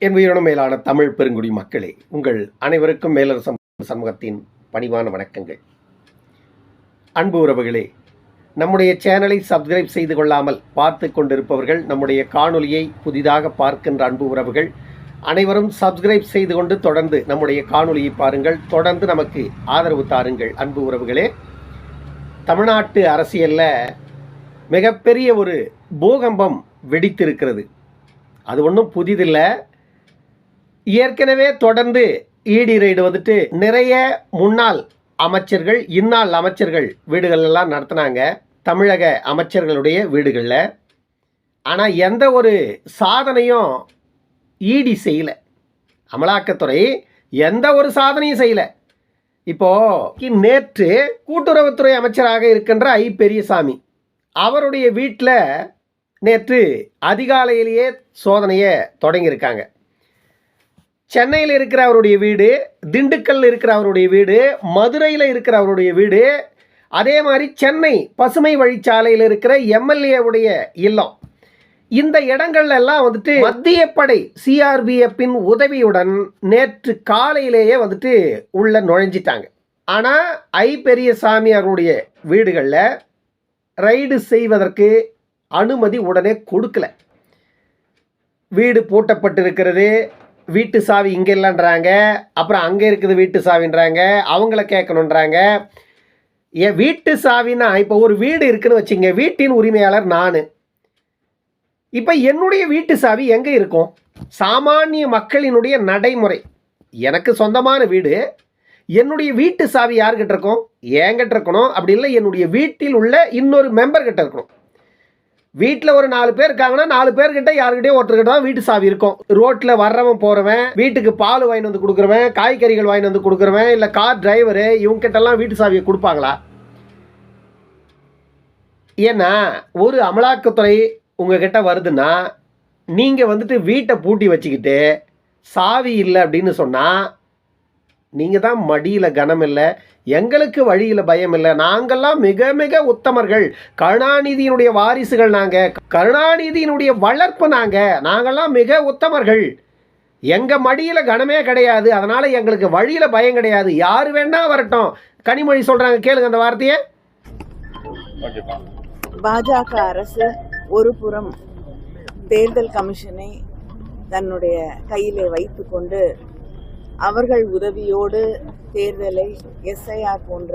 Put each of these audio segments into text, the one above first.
என் உயிரினும் மேலான தமிழ் பெருங்குடி மக்களே உங்கள் அனைவருக்கும் மேலரசம் சமூகத்தின் பணிவான வணக்கங்கள். அன்பு உறவுகளே நம்முடைய சேனலை சப்ஸ்கிரைப் செய்து கொள்ளாமல் பார்த்து கொண்டிருப்பவர்கள் நம்முடைய காணொலியை புதிதாக பார்க்கின்ற அன்பு உறவுகள் அனைவரும் சப்ஸ்கிரைப் செய்து கொண்டு தொடர்ந்து நம்முடைய காணொலியை பாருங்கள் தொடர்ந்து நமக்கு ஆதரவு தாருங்கள் அன்பு உறவுகளே. தமிழ்நாட்டு அரசியலில் மிகப்பெரிய ஒரு பூகம்பம் வெடித்திருக்கிறது. அது ஒன்றும் புதிதில்லை. ஏற்கனவே தொடர்ந்து இடி ரைடு வந்துட்டு நிறைய முன்னாள் அமைச்சர்கள் இந்நாள் அமைச்சர்கள் வீடுகள் எல்லாம் நடத்தினாங்க. தமிழக அமைச்சர்களுடைய வீடுகளில். ஆனால் எந்த ஒரு சாதனையும் ஈடி செய்யலை. அமலாக்கத்துறை எந்த ஒரு சாதனையும் செய்யலை. இப்போது நேற்று கூட்டுறவுத்துறை அமைச்சராக இருக்கின்ற ஐ பெரியசாமி அவருடைய வீட்டில் நேற்று அதிகாலையிலேயே சோதனையை தொடங்கியிருக்காங்க. சென்னையில் இருக்கிற அவருடைய வீடு திண்டுக்கல்ல இருக்கிற அவருடைய வீடு மதுரையில் இருக்கிற அவருடைய வீடு அதே மாதிரி சென்னை பசுமை வழிச்சாலையில் இருக்கிற எம்எல்ஏவுடைய இல்லம். இந்த இடங்கள்லாம் வந்துட்டு மத்திய படை சிஆர்பிஎஃப்பின் உதவியுடன் நேற்று காலையிலேயே வந்துட்டு உள்ள நுழைஞ்சிட்டாங்க. ஆனால் ஐ பெரியசாமி அவருடைய வீடுகளில் ரைடு செய்வதற்கு அனுமதி உடனே கொடுக்கல. வீடு பூட்டப்பட்டிருக்கிறது. வீட்டு சாவி இங்கே இல்லைன்றாங்க அப்புறம் அங்கே இருக்குது வீட்டு சாவின்றாங்க. அவங்கள கேட்கணுன்றாங்க. என் வீட்டு சாவின்னா இப்போ ஒரு வீடு இருக்குன்னு வச்சுங்க வீட்டின் உரிமையாளர் நான். இப்போ என்னுடைய வீட்டு சாவி எங்கே இருக்கும்? சாமானிய மக்களினுடைய நடைமுறை. எனக்கு சொந்தமான வீடு. என்னுடைய வீட்டு சாவி யார்கிட்ட இருக்கும்? என்கிட்ட இருக்கணும். அப்படி இல்லை என்னுடைய வீட்டில் உள்ள இன்னொரு மெம்பர்கிட்ட இருக்கணும். வீட்டில் ஒரு நாலு பேர் இருக்காங்கன்னா நாலு பேர்கிட்ட யாருக்கிட்டே ஒருத்தர்கிட்ட தான் வீட்டு சாவி இருக்கும். ரோட்டில் வர்றவன் போகிறவன் வீட்டுக்கு பால் வாங்கிட்டு வந்து கொடுக்குறவன் காய்கறிகள் வாங்கிட்டு வந்து கொடுக்குறவன் இல்லை கார் டிரைவரு இவங்ககிட்டலாம் வீட்டு சாவியை கொடுப்பாங்களா? ஏன்னா ஒரு அமலாக்கத்துறை உங்ககிட்ட வருதுன்னா நீங்கள் வந்துட்டு வீட்டை பூட்டி வச்சுக்கிட்டு சாவி இல்லை அப்படின்னு சொன்னால் நீங்கள் தான் மடியில் கனம் இல்லை எங்களுக்கு வழியில் பயம் இல்லை நாங்கள்லாம் மிக மிக உத்தமர்கள். கருணாநிதியினுடைய வாரிசுகள் நாங்கள் கருணாநிதியினுடைய வளர்ப்பு நாங்கள் நாங்கள்லாம் மிக உத்தமர்கள். எங்கள் மடியில் கனமே கிடையாது. அதனால் எங்களுக்கு வழியில் பயம் கிடையாது. யார் வேணா வரட்டும். கனிமொழி சொல்கிறாங்க கேளுங்க அந்த வார்த்தையை. பாஜக அரசு ஒரு புறம் தேர்தல் கமிஷனை தன்னுடைய கையிலே வைத்துக்கொண்டு அவர்கள் உதவியோடு தேர்தலை எஸ்ஐஆர் போன்ற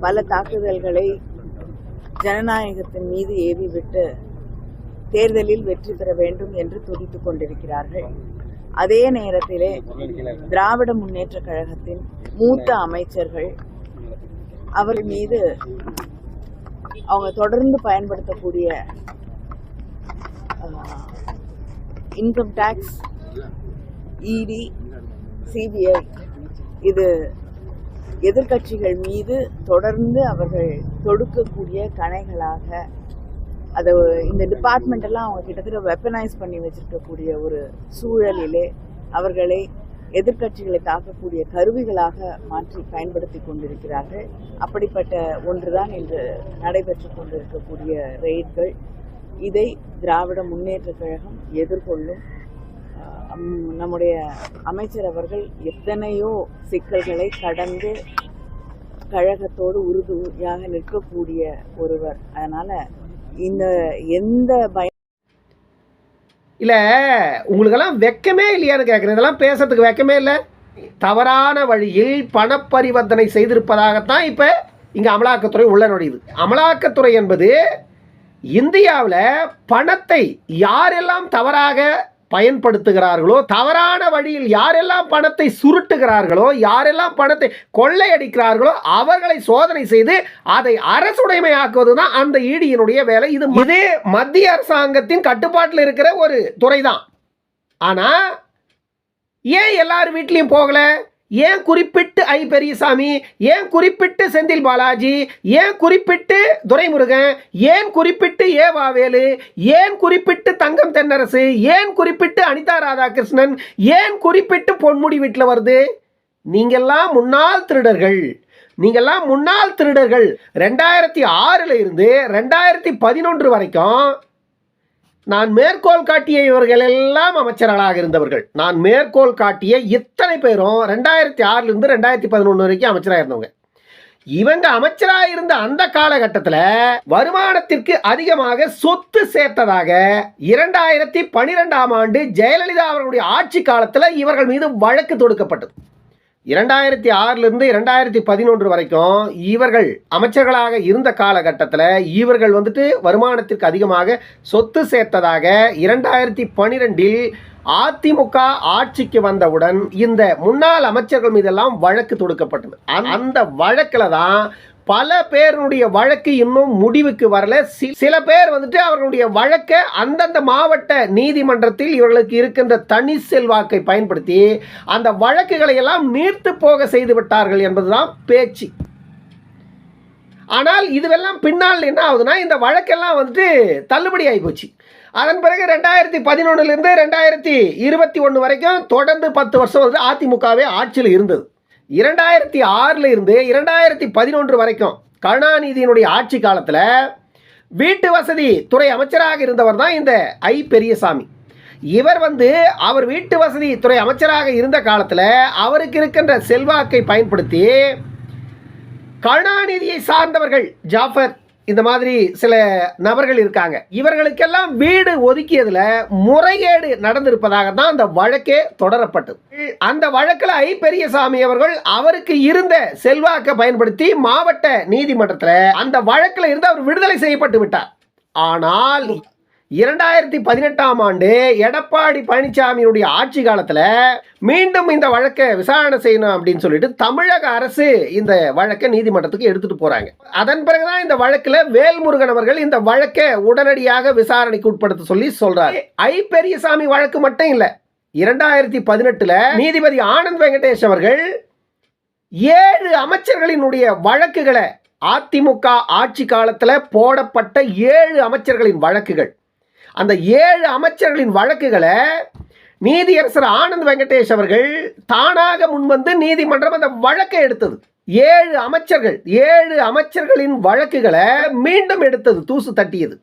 பல தாக்குதல்களை ஜனநாயகத்தின் மீது ஏவிவிட்டு தேர்தலில் வெற்றி பெற வேண்டும் என்று துடித்துக் கொண்டிருக்கிறார்கள். அதே நேரத்திலே திராவிட முன்னேற்ற கழகத்தின் மூத்த அமைச்சர்கள் அவர் மீது அவங்க தொடர்ந்து பயன்படுத்தக்கூடிய இன்கம் டேக்ஸ் இடி சிபிஐ இது எதிர்க்கட்சிகள் மீது தொடர்ந்து அவர்கள் தொடுக்கக்கூடிய கணைகளாக அதை இந்த டிபார்ட்மெண்ட் எல்லாம் அவங்க கிட்டத்தட்ட வெப்பனைஸ் பண்ணி வச்சிருக்கக்கூடிய ஒரு சூழலிலே அவர்களை எதிர்க்கட்சிகளை தாக்கக்கூடிய கருவிகளாக மாற்றி பயன்படுத்தி கொண்டிருக்கிறார்கள். அப்படிப்பட்ட ஒன்றுதான் இன்று நடைபெற்று கொண்டிருக்கக்கூடிய ரெய்ட்கள் இதை திராவிட முன்னேற்ற கழகம் எதிர்கொள்ளும். நம்முடைய அமைச்சர் அவர்கள் எத்தனையோ சிக்கல்களை கடந்து கழகத்தோடு உறுதியாக நிற்கக்கூடிய ஒருவர். அதனால இந்த எந்த பய இல்லை உங்களுக்கெல்லாம் வெக்கமே இல்லையான்னு கேட்குறேன் இதெல்லாம் பேசுறதுக்கு வெக்கமே இல்லை. தவறான வழியில் பணப்பரிவர்த்தனை செய்திருப்பதாகத்தான் இப்போ இங்கே அமலாக்கத்துறை உள்ள நுழையுது. அமலாக்கத்துறை என்பது இந்தியாவில் பணத்தை யாரெல்லாம் தவறாக பயன்படுத்துகிறார்களோ தவறான வழியில் யாரெல்லாம் பணத்தை சுருட்டுகிறார்களோ யாரெல்லாம் பணத்தை கொள்ளையடிக்கிறார்களோ அவர்களை சோதனை செய்து அதை அரசுடைமையாக்குவது தான் அந்த ஈடியினுடைய வேலை. இது இதே மத்திய அரசாங்கத்தின் கட்டுப்பாட்டில் இருக்கிற ஒரு துறை தான் ஆனால் ஏன் எல்லார் வீட்லேயும் போகலை? ஏன் குறிப்பிட்டு ஐ பெரியசாமி? ஏன் குறிப்பிட்டு செந்தில் பாலாஜி? ஏன் குறிப்பிட்டு துரைமுருகன்? ஏன் குறிப்பிட்டு ஏ வாவேலு? ஏன் குறிப்பிட்டு தங்கம் தென்னரசு? ஏன் குறிப்பிட்டு அனிதா ராதாகிருஷ்ணன்? ஏன் குறிப்பிட்டு பொன்முடி வீட்டில் வருது? நீங்கள்லாம் முன்னாள் திருடர்கள். நீங்கள்லாம் முன்னாள் திருடர்கள். ரெண்டாயிரத்தி ஆறில் இருந்து ரெண்டாயிரத்தி பதினொன்று வரைக்கும் நான் மேற்கோள் காட்டிய இவர்கள் எல்லாம் அமைச்சர்களாக இருந்தவர்கள். நான் மேற்கோள் காட்டிய இத்தனை பேரும் ரெண்டாயிரத்தி ஆறிலிருந்து ரெண்டாயிரத்தி பதினொன்று வரைக்கும் அமைச்சராக இருந்தவங்க. இவங்க அமைச்சராக இருந்த அந்த காலகட்டத்தில் வருமானத்திற்கு அதிகமாக சொத்து சேர்த்ததாக இரண்டாயிரத்தி பனிரெண்டாம் ஆண்டு ஜெயலலிதா அவர்களுடைய ஆட்சி காலத்தில் இவர்கள் மீது வழக்கு தொடுக்கப்பட்டது. இரண்டாயிரத்தி ஆறிலிருந்து இரண்டாயிரத்தி பதினொன்று வரைக்கும் இவர்கள் அமைச்சர்களாக இருந்த காலகட்டத்தில் இவர்கள் வந்துட்டு வருமானத்திற்கு அதிகமாக சொத்து சேர்த்ததாக இரண்டாயிரத்தி பனிரெண்டில் அதிமுக ஆட்சிக்கு வந்தவுடன் இந்த முன்னாள் அமைச்சர்கள் மீதெல்லாம் வழக்கு தொடுக்கப்பட்டது. அந்த- அந்த வழக்கில் தான் பல பேருடைய வழக்கு இன்னும் முடிவுக்கு வரல. சில பேர் வந்துட்டு அவர்களுடைய வழக்கை அந்தந்த மாவட்ட நீதிமன்றத்தில் இவர்களுக்கு இருக்கின்ற தனி செல்வாக்கை பயன்படுத்தி அந்த வழக்குகளை எல்லாம் நீர்த்து போக செய்து விட்டார்கள் என்பதுதான் பேச்சு. ஆனால் இதுவெல்லாம் பின்னால் என்ன ஆகுதுன்னா இந்த வழக்கெல்லாம் வந்துட்டு தள்ளுபடி ஆகி போச்சு. அதன் பிறகு ரெண்டாயிரத்தி பதினொன்னுலேருந்து ரெண்டாயிரத்தி இருபத்தி ஒன்று வரைக்கும் தொடர்ந்து பத்து வருஷம் வந்து அதிமுகவே ஆட்சியில் இருந்தது. இரண்டாயிரத்தி ஆறில் இருந்து இரண்டாயிரத்தி பதினொன்று வரைக்கும் கருணாநிதியினுடைய ஆட்சி காலத்தில் வீட்டு வசதி துறை அமைச்சராக இருந்தவர் தான் இந்த ஐ பெரியசாமி. இவர் வந்து அவர் வீட்டு வசதி துறை அமைச்சராக இருந்த காலத்தில் அவருக்கு இருக்கின்ற செல்வாக்கை பயன்படுத்தி கருணாநிதியை சார்ந்தவர்கள் ஜாஃபர் இந்த மாதிரி சில நபர்கள் இருக்காங்க. இவர்களுக்கெல்லாம் வீடு ஒதுக்கியதுல முறைகேடு நடந்திருப்பதாக தான் அந்த வழக்கே தொடரப்பட்டது. அந்த வழக்கில் ஐ பெரியசாமி அவர்கள் அவருக்கு இருந்த செல்வாக்கை பயன்படுத்தி மாவட்ட நீதிமன்றத்தில் அந்த வழக்கில் இருந்து அவர் விடுதலை செய்யப்பட்டு விட்டார். ஆனால் இரண்டாயிரத்தி பதினெட்டாம் ஆண்டு எடப்பாடி பழனிசாமியினுடைய ஆட்சி காலத்தில் மீண்டும் இந்த வழக்கை விசாரணை செய்யணும் அப்படின்னு சொல்லிட்டு தமிழக அரசு இந்த வழக்கை நீதிமன்றத்துக்கு எடுத்துட்டு போறாங்க. அதன் பிறகுதான் இந்த வழக்கில் வேல்முருகன் அவர்கள் இந்த வழக்கை உடனடியாக விசாரணைக்கு உட்படுத்த சொல்லி சொல்றாரு. ஐ பெரியசாமி வழக்கு மட்டும் இல்லை இரண்டாயிரத்தி பதினெட்டுல நீதிபதி ஆனந்த் வெங்கடேஷ் அவர்கள் ஏழு அமைச்சர்களினுடைய வழக்குகளை அதிமுக ஆட்சி காலத்தில் போடப்பட்ட ஏழு அமைச்சர்களின் வழக்குகள். அந்த ஏழு அமைச்சர்களின் வழக்குகளை நீதியரசர் ஆனந்த் வெங்கடேஷ் அவர்கள் தானாக முன்வந்து நீதிமன்றம் அந்த வழக்கை எடுத்தது. ஏழு அமைச்சர்கள் ஏழு அமைச்சர்களின் வழக்குகளை மீண்டும் எடுத்தது தூசு தட்டியது.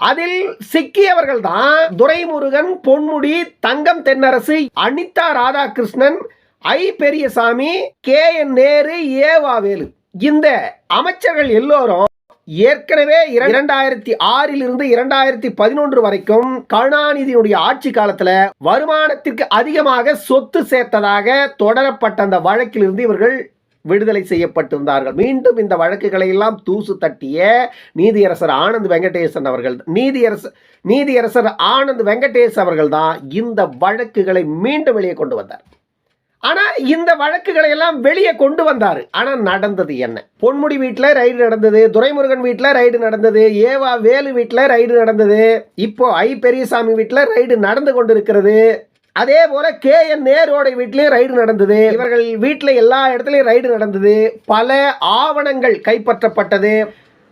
அதில் சிக்கியவர்கள் தான் Duraimurugan Ponmudi Thangam Thennarasu Anitha Radhakrishnan I Periyasamy K N Nehru EV Velu இந்த அமைச்சர்கள் எல்லோரும் ஏற்கனவே இரண்டாயிரத்தி ஆறில் இருந்து இரண்டாயிரத்தி பதினொன்று வரைக்கும் கருணாநிதியினுடைய ஆட்சி காலத்துல வருமானத்திற்கு அதிகமாக சொத்து சேர்த்ததாக தொடரப்பட்ட அந்த வழக்கிலிருந்து இவர்கள் விடுதலை செய்யப்பட்டிருந்தார்கள். மீண்டும் இந்த வழக்குகளை எல்லாம் தூசு தட்டிய நீதியரசர் ஆனந்த் வெங்கடேசன் அவர்கள் நீதியரசர் நீதியரசர் ஆனந்த் வெங்கடேஷ் அவர்கள் தான் இந்த வழக்குகளை மீண்டும் வெளியே கொண்டு வந்தார். ஆனால் இந்த வழக்குகளை எல்லாம் வெளியே கொண்டு வந்தார். ஆனால் நடந்தது என்ன? பொன்முடி வீட்டில் ரைடு நடந்தது துரைமுருகன் வீட்டில் ரைடு நடந்தது ஏவா வேலு வீட்டில் ரைடு நடந்தது இப்போ ஐ பெரியசாமி வீட்டில் ரைடு நடந்து கொண்டிருக்கிறது. அதே போல கே என் நேரோட வீட்லயும் ரைடு நடந்தது. இவர்கள் வீட்டில் எல்லா இடத்துலையும் ரைடு நடந்தது. பல ஆவணங்கள் கைப்பற்றப்பட்டது.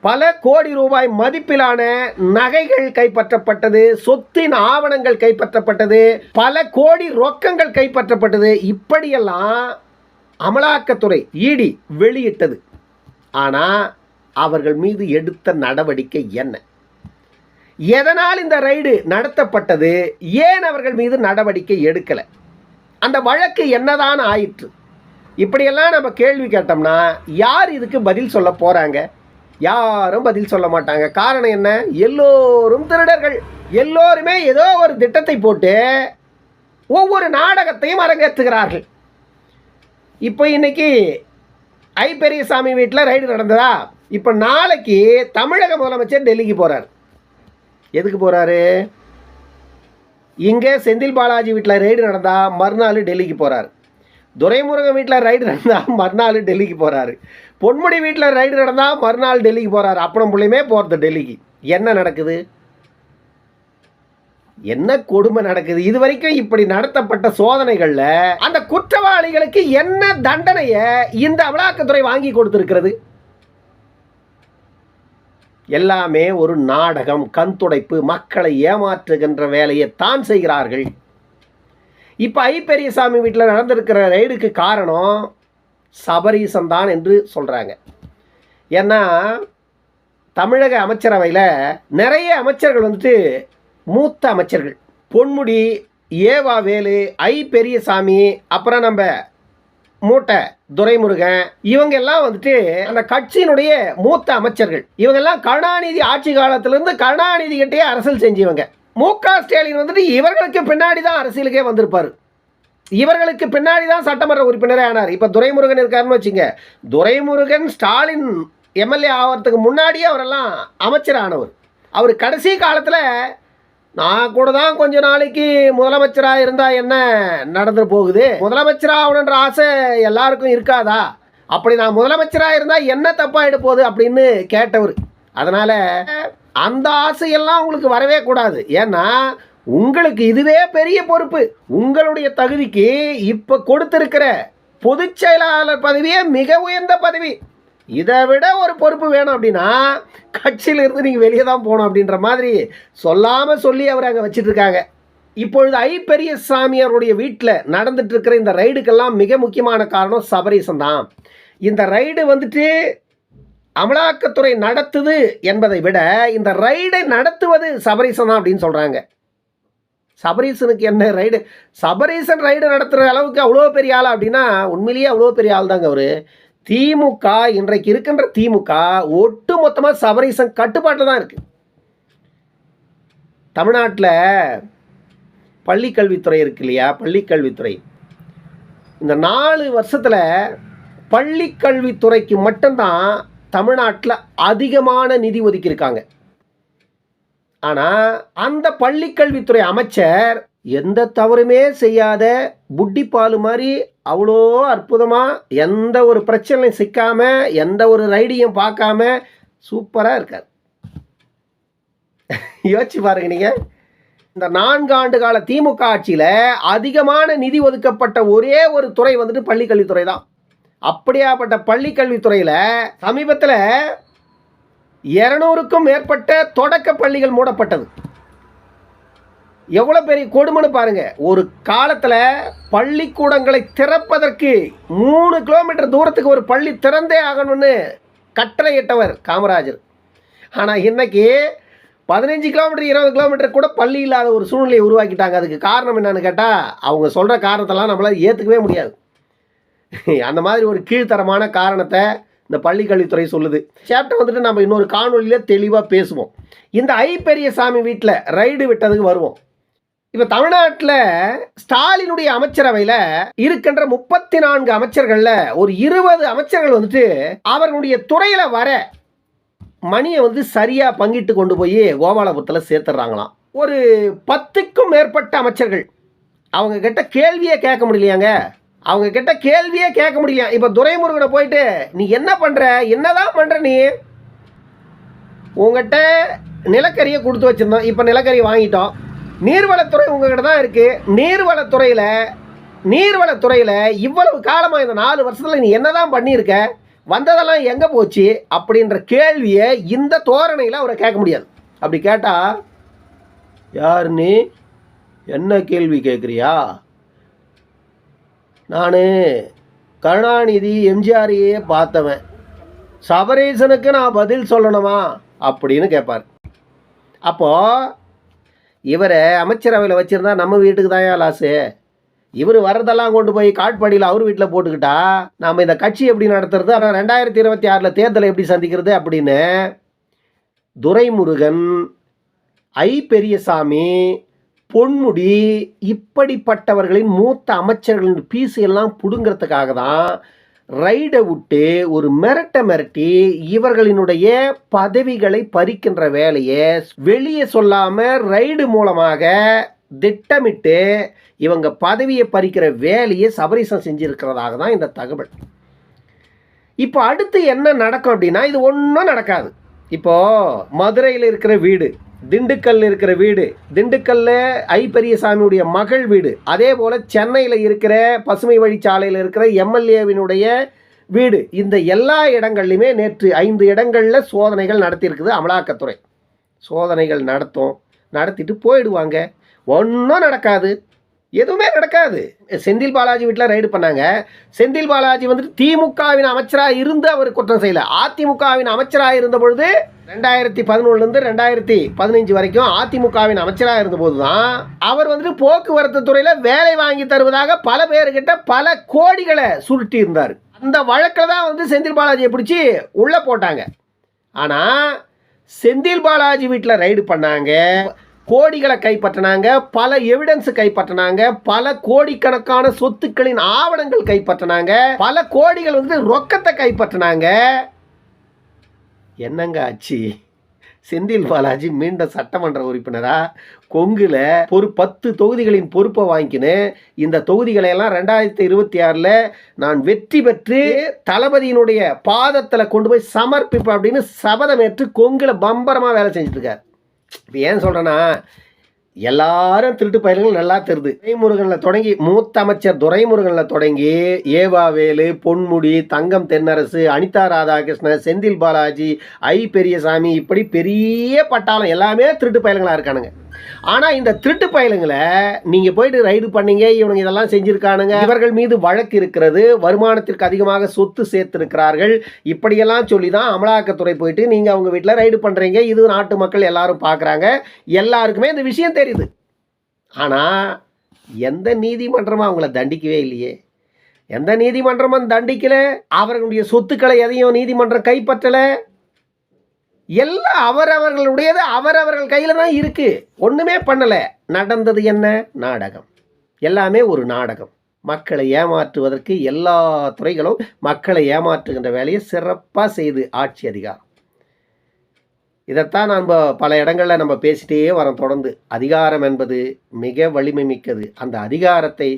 பல கோடி ரூபாய் மதிப்பிலான நகைகள் கைப்பற்றப்பட்டது சொத்தின் ஆவணங்கள் கைப்பற்றப்பட்டது பல கோடி ரொக்கங்கள் கைப்பற்றப்பட்டது. இப்படியெல்லாம் அமலாக்கத்துறை இடி வெளியிட்டது. ஆனால் அவர்கள் மீது எடுத்த நடவடிக்கை என்ன? எதனால் இந்த ரைடு நடத்தப்பட்டது? ஏன் அவர்கள் மீது நடவடிக்கை எடுக்கலை? அந்த வழக்கு என்னதான் ஆயிற்று? இப்படியெல்லாம் நம்ம கேள்வி கேட்டோம்னா யார் இதுக்கு பதில் சொல்ல போகிறாங்க யாரும் பதில் சொல்ல மாட்டாங்க. காரணம் என்ன? எல்லோரும் திருடர்கள். எல்லோருமே ஏதோ ஒரு திட்டத்தை போட்டு ஒவ்வொரு நாடகத்தையும் அரங்கேற்றுகிறார்கள். இப்போ இன்னைக்கு ஐ பெரியசாமி வீட்டில் ரைடு நடந்ததா? இப்போ நாளைக்கு தமிழக முதலமைச்சர் டெல்லிக்கு போகிறார் எதுக்கு போகிறாரு இங்கே செந்தில் பாலாஜி வீட்டில் ரைடு நடந்தால் மறுநாள் டெல்லிக்கு போகிறார் துரைமுருகன் வீட்டில் ரைடு நடந்தால் மறுநாள் டெல்லிக்கு போகிறாரு பொன்முடி வீட்டில் ரைடு நடந்தால் மறுநாள் டெல்லிக்கு போகிறார் அப்புறம் பிள்ளையுமே போகிறது டெல்லிக்கு. என்ன நடக்குது? என்ன கொடுமை நடக்குது? இது வரைக்கும் இப்படி நடத்தப்பட்ட சோதனைகளில் அந்த குற்றவாளிகளுக்கு என்ன தண்டனையை இந்த அமலாக்கத்துறை வாங்கி கொடுத்துருக்கிறது? எல்லாமே ஒரு நாடகம் கண் துடைப்பு மக்களை ஏமாற்றுகின்ற வேலையை தான் செய்கிறார்கள். இப்போ ஐ பெரியசாமி வீட்டில் நடந்திருக்கிற ரைடுக்கு காரணம் சபரீசன் தான் என்று சொல்கிறாங்க ஏன்னா தமிழக அமைச்சரவையில் நிறைய அமைச்சர்கள் வந்துட்டு மூத்த அமைச்சர்கள். பொன்முடி ஏவா வேலு ஐ பெரியசாமி அப்புறம் நம்ம மூட்டை துரைமுருகன் இவங்க எல்லாம் வந்துட்டு அந்த கட்சியினுடைய மூத்த அமைச்சர்கள். இவங்க எல்லாம் கருணாநிதி ஆட்சி காலத்திலிருந்து கருணாநிதி கிட்டே அரசியல் செஞ்சவங்க. மு க ஸ்டாலின் வந்துட்டு இவர்களுக்கு பின்னாடி தான் அரசியலுக்கே வந்திருப்பார். இவர்களுக்கு பின்னாடி தான் சட்டமன்ற உறுப்பினரே ஆனார். இப்போ துரைமுருகன் இருக்காருன்னு வச்சுங்க துரைமுருகன் ஸ்டாலின் எம்எல்ஏ ஆகிறதுக்கு முன்னாடியே அவரெல்லாம் அமைச்சர் ஆனவர். அவர் கடைசி காலத்தில் நான் கூட தான் கொஞ்ச நாளைக்கு முதலமைச்சராக இருந்தால் என்ன நடந்து போகுது? முதலமைச்சராக ஆகணுன்ற ஆசை எல்லாருக்கும் இருக்காதா? அப்படி நான் முதலமைச்சராக இருந்தால் என்ன தப்பாகிட போகுது அப்படின்னு கேட்டவர். அதனால் அந்த ஆசையெல்லாம் உங்களுக்கு வரவே கூடாது. ஏன்னா உங்களுக்கு இதுவே பெரிய பொறுப்பு. உங்களுடைய தகுதிக்கு இப்போ கொடுத்துருக்கிற பொதுச் செயலாளர் பதவியே மிக உயர்ந்த பதவி. இதை விட ஒரு பொறுப்பு வேணும் அப்படின்னா கட்சியிலிருந்து நீங்கள் வெளியே தான் போகணும் அப்படின்ற மாதிரி சொல்லாமல் சொல்லி அவர் அங்கே வச்சிட்ருக்காங்க இப்பொழுது ஐ பெரிய சாமியாருடைய வீட்டில் நடந்துட்டு இருக்கிற இந்த ரைடுக்கெல்லாம் மிக முக்கியமான காரணம் சபரீசன் தான் இந்த ரைடு வந்துட்டு அமலாக்கத்துறை நடத்துது என்பதை விட இந்த ரைடை நடத்துவது சபரீசன் தான் அப்படின்னு சொல்கிறாங்க சபரீசனுக்கு என்ன ரைடு சபரீசன் ரைடு நடத்துகிற அளவுக்கு அவ்வளோ பெரிய ஆள் அப்படின்னா உண்மையிலேயே அவ்வளோ பெரிய ஆள் தாங்க அவர். திமுக இன்றைக்கு இருக்கின்ற திமுக ஒட்டு மொத்தமாக சபரீசன் கட்டுப்பாட்டில் தான் இருக்குது தமிழ்நாட்டில் பள்ளிக்கல்வித்துறை இருக்கு இல்லையா? பள்ளிக்கல்வித்துறை. இந்த நாலு வருஷத்தில் பள்ளிக்கல்வித்துறைக்கு மட்டும்தான் தமிழ்நாட்டில் அதிகமான நிதி ஒதுக்கியிருக்காங்க. ஆனால் அந்த பள்ளிக்கல்வித்துறை அமைச்சர் எந்த தவறுமே செய்யாத புட்டிப்பாலு மாதிரி அவ்வளோ அற்புதமாக எந்த ஒரு பிரச்சனையும் சிக்காம எந்த ஒரு ரைடியும் பார்க்காம சூப்பராக இருக்கார். யோசிச்சு பாருங்க நீங்கள் இந்த நான்கு ஆண்டு கால திமுக ஆட்சியில் அதிகமான நிதி ஒதுக்கப்பட்ட ஒரே ஒரு துறை வந்துட்டு பள்ளிக்கல்வித்துறை தான். அப்படியாப்பட்ட பள்ளிக்கல்வித்துறையில் சமீபத்தில் இரநூறுக்கும் மேற்பட்ட தொடக்க பள்ளிகள் மூடப்பட்டது. எவ்வளோ பெரிய கொடுமைன்னு பாருங்க. ஒரு காலத்தில் பள்ளிக்கூடங்களை திறப்பதற்கு மூணு கிலோமீட்டர் தூரத்துக்கு ஒரு பள்ளி திறந்தே ஆகணும்னு கட்டளையிட்டவர் காமராஜர். ஆனால் இன்னைக்கு பதினஞ்சு கிலோமீட்டர் இருபது கிலோமீட்டர் கூட பள்ளி இல்லாத ஒரு சூழ்நிலையை உருவாக்கிட்டாங்க. அதுக்கு காரணம் என்னன்னு கேட்டால் அவங்க சொல்கிற காரணத்தெல்லாம் நம்மளால் ஏற்றுக்கவே முடியாது. அந்த மாதிரி ஒரு கீழ்த்தரமான காரணத்தை இந்த பள்ளிக்கல்வித்துறை சொல்லுது. சேப்டர் வந்துட்டு நம்ம இன்னொரு காணொலியில் தெளிவாக பேசுவோம். இந்த ஐ பெரியசாமி வீட்டில் ரைடு விட்டதுக்கு வருவோம். இப்போ தமிழ்நாட்டில் ஸ்டாலினுடைய அமைச்சரவையில் இருக்கின்ற முப்பத்தி நான்கு அமைச்சர்களில் ஒரு இருபது அமைச்சர்கள் வந்துட்டு அவர்களுடைய துறையில் வர மணியை வந்து சரியாக பங்கிட்டு கொண்டு போய் கோபாலபுரத்தில் சேர்த்துடுறாங்களாம். ஒரு பத்துக்கும் மேற்பட்ட அமைச்சர்கள். அவங்க கிட்ட கேள்வியே கேட்க முடியலையாங்க? அவங்க கிட்ட கேள்வியே கேட்க முடியல. இப்போ துரைமுருகனை போயிட்டு நீ என்ன பண்ணுற என்னதான் பண்ணுற நீ? உங்ககிட்ட நிலக்கரியை கொடுத்து வச்சுருந்தோம். இப்போ நிலக்கரி வாங்கிட்டோம். நீர்வளத்துறை உங்ககிட்ட தான் இருக்குது நீர்வளத்துறையில் நீர்வளத்துறையில் இவ்வளவு காலமாக இந்த நாலு வருஷத்தில் நீ என்னதான் பண்ணியிருக்க? வந்ததெல்லாம் எங்கே போச்சு? அப்படின்ற கேள்வியை இந்த தோரணையில் அவரை கேட்க முடியாது. அப்படி கேட்டால் யார் நீ? என்ன கேள்வி கேட்குறியா? நான் கருணாநிதி எம்ஜிஆரையே பார்த்தவன். சபரீசனுக்கு நான் பதில் சொல்லணுமா? அப்படின்னு கேட்பார் அப்போது இவரை அமைச்சரவையில் வச்சுருந்தா நம்ம வீட்டுக்கு தான் லாஸு இவர் வர்றதெல்லாம் கொண்டு போய் காட்பாடியில் அவர் வீட்டில் போட்டுக்கிட்டா நாம் இந்த கட்சி எப்படி நடத்துறது? ஆனால் ரெண்டாயிரத்தி இருபத்தி ஆறில் தேர்தலை எப்படி சந்திக்கிறது அப்படின்னு துரைமுருகன் ஐ பெரியசாமி பொன்முடி இப்படிப்பட்டவர்களின் மூத்த அமைச்சர்களின் பீஸ் எல்லாம் பிடுங்கிறதுக்காக தான் ரைடை விட்டு ஒரு மிரட்ட மிரட்டி இவர்களினுடைய பதவிகளை பறிக்கின்ற வேலையை வெளியே சொல்லாமல் ரைடு மூலமாக திட்டமிட்டு இவங்க பதவியை பறிக்கிற வேலையை சபரிசம் செஞ்சிருக்கிறதாக தான் இந்த தகவல். இப்போ அடுத்து என்ன நடக்கும் அப்படின்னா இது ஒன்றும் நடக்காது. இப்போ மதுரையில் இருக்கிற வீடு திண்டுக்கல்ல இருக்கிற வீடு திண்டுக்கல்ல ஐ பெரியசாமியுடைய மகள் வீடு அதே போல் சென்னையில் இருக்கிற பசுமை வழிச்சாலையில் இருக்கிற எம்எல்ஏவினுடைய வீடு இந்த எல்லா இடங்கள்லையுமே நேற்று ஐந்து இடங்களில் சோதனைகள் நடத்தியிருக்குது அமலாக்கத்துறை. சோதனைகள் நடத்தும் நடத்திட்டு போயிடுவாங்க. ஒன்றும் நடக்காது. எதுவுமே நடக்காது. செந்தில் பாலாஜி வீட்டில் ரைடு பண்ணாங்க. செந்தில் பாலாஜி வந்துட்டு திமுகவின் அமைச்சராக இருந்து அவர் குற்றம் செய்யலை. அதிமுகவின் அமைச்சராக இருந்த பொழுது ரெண்டாயிரத்தி பதினொன்றுலேருந்து ரெண்டாயிரத்தி பதினஞ்சு வரைக்கும் அதிமுகவின் அமைச்சராக இருந்தபோது தான் அவர் வந்துட்டு போக்குவரத்து துறையில் வேலை வாங்கி தருவதாக பல பேர்கிட்ட பல கோடிகளை சுருட்டி இருந்தார். அந்த வழக்கில் தான் வந்து செந்தில் பாலாஜியை பிடிச்சி உள்ளே போட்டாங்க. ஆனால் செந்தில் பாலாஜி வீட்டில் ரைடு பண்ணாங்க. கோடிகளை கைப்பற்றினாங்க பல எவிடன்ஸ் கைப்பற்றினாங்க பல கோடிக்கணக்கான சொத்துக்களின் ஆவணங்கள் கைப்பற்றினாங்க பல கோடிகள் வந்து ரொக்கத்தை கைப்பற்றினாங்க. என்னங்க ஆச்சு? செந்தில் பாலாஜி மீண்டும் சட்டமன்ற உறுப்பினரா? கொங்குல ஒரு பத்து தொகுதிகளின் பொறுப்பை வாங்கிக்கின்னு இந்த தொகுதிகளை எல்லாம் ரெண்டாயிரத்தி இருபத்தி ஆறில் நான் வெற்றி பெற்று தளபதியினுடைய பாதத்தில் கொண்டு போய் சமர்ப்பிப்பேன் அப்படின்னு சபதமேற்று கொங்குல பம்பரமாக வேலை செஞ்சுட்டு இருக்கார். இப்போ ஏன் சொல்கிறேன்னா எல்லாரும் திருட்டு பயிர்கள் நல்லா தெரியுது. துரைமுருகனில் தொடங்கி மூத்த அமைச்சர் துரைமுருகனில் தொடங்கி ஏவாவேலு பொன்முடி தங்கம் தென்னரசு அனிதா ராதாகிருஷ்ணன் செந்தில் பாலாஜி ஐ பெரியசாமி இப்படி பெரிய பட்டாளம் எல்லாமே திருட்டு பயலுங்களாக இருக்கானுங்க. ஆனால் இந்த திருட்டு பயலுங்களை நீங்கள் போயிட்டு ரைடு பண்ணீங்க இவனுங்க இதெல்லாம் செஞ்சுருக்கானுங்க. இவர்கள் மீது வழக்கு இருக்கிறது வருமானத்திற்கு அதிகமாக சொத்து சேர்த்திருக்கிறார்கள். இப்படியெல்லாம் சொல்லி தான் அமலாக்கத்துறை போயிட்டு நீங்கள் அவங்க வீட்டில் ரைடு பண்ணுறீங்க இது நாட்டு மக்கள் எல்லாரும் பார்க்குறாங்க எல்லாருக்குமே இந்த விஷயம் தெரியுது. ஆனால் எந்த நீதிமன்றமும் அவங்கள தண்டிக்கவே இல்லையே. எந்த நீதிமன்றமும் தண்டிக்கலை. அவர்களுடைய சொத்துக்களை எதையும் நீதிமன்றம் கைப்பற்றலை. எல்லாம் அவரவர்களுடையது அவரவர்கள் கையில் தான் இருக்குது ஒன்றுமே பண்ணலை. நடந்தது என்ன? நாடகம். எல்லாமே ஒரு நாடகம். மக்களை ஏமாற்றுவதற்கு எல்லா துறைகளும் மக்களை ஏமாற்றுகின்ற வேலையை சிறப்பாக செய்து ஆட்சி அதிகாரம். இதைத்தான் நம்ம பல இடங்களில் நம்ம பேசிட்டே வரோம் தொடர்ந்து. அதிகாரம் என்பது மிக வலிமை மிக்கது. அந்த அதிகாரத்தை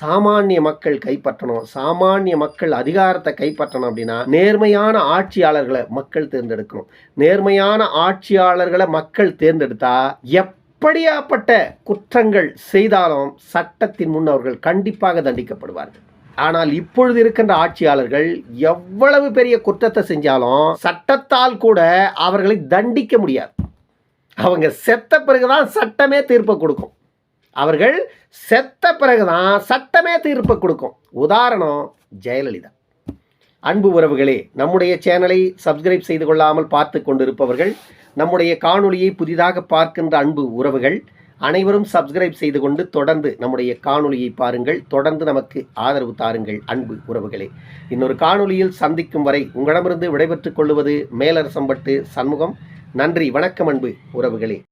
சாமானிய மக்கள் கைப்பற்றணும். சாமானிய மக்கள் அதிகாரத்தை கைப்பற்றணும் அப்படின்னா நேர்மையான ஆட்சியாளர்களை மக்கள் தேர்ந்தெடுக்கணும். நேர்மையான ஆட்சியாளர்களை மக்கள் தேர்ந்தெடுத்தா எப்படியாப்பட்ட குற்றங்கள் செய்தாலும் சட்டத்தின் முன் அவர்கள் கண்டிப்பாக தண்டிக்கப்படுவார்கள். ஆனால் இப்பொழுது இருக்கின்ற ஆட்சியாளர்கள் எவ்வளவு பெரிய குற்றத்தை செஞ்சாலும் சட்டத்தால் கூட அவர்களை தண்டிக்க முடியாது. அவங்க செத்த பிறகுதான் சட்டமே தீர்ப்பை கொடுக்கும். அவர்கள் செத்த பிறகுதான் சட்டமே தீர்ப்பை கொடுக்கும். உதாரணம் ஜெயலலிதா. அன்பு உறவுகளே நம்முடைய சேனலை சப்ஸ்கிரைப் செய்து கொள்ளாமல் பார்த்து கொண்டிருப்பவர்கள் நம்முடைய காணொளியை புதிதாக பார்க்கின்ற அன்பு உறவுகள் அனைவரும் சப்ஸ்கிரைப் செய்து கொண்டு தொடர்ந்து நம்முடைய காணொலியை பாருங்கள். தொடர்ந்து நமக்கு ஆதரவு தாருங்கள் அன்பு உறவுகளே. இன்னொரு காணொளியில் சந்திக்கும் வரை உங்களிடமிருந்து விடைபெற்றுக் கொள்வது மேலரசம்பட்டு சண்முகம். நன்றி வணக்கம் அன்பு உறவுகளே.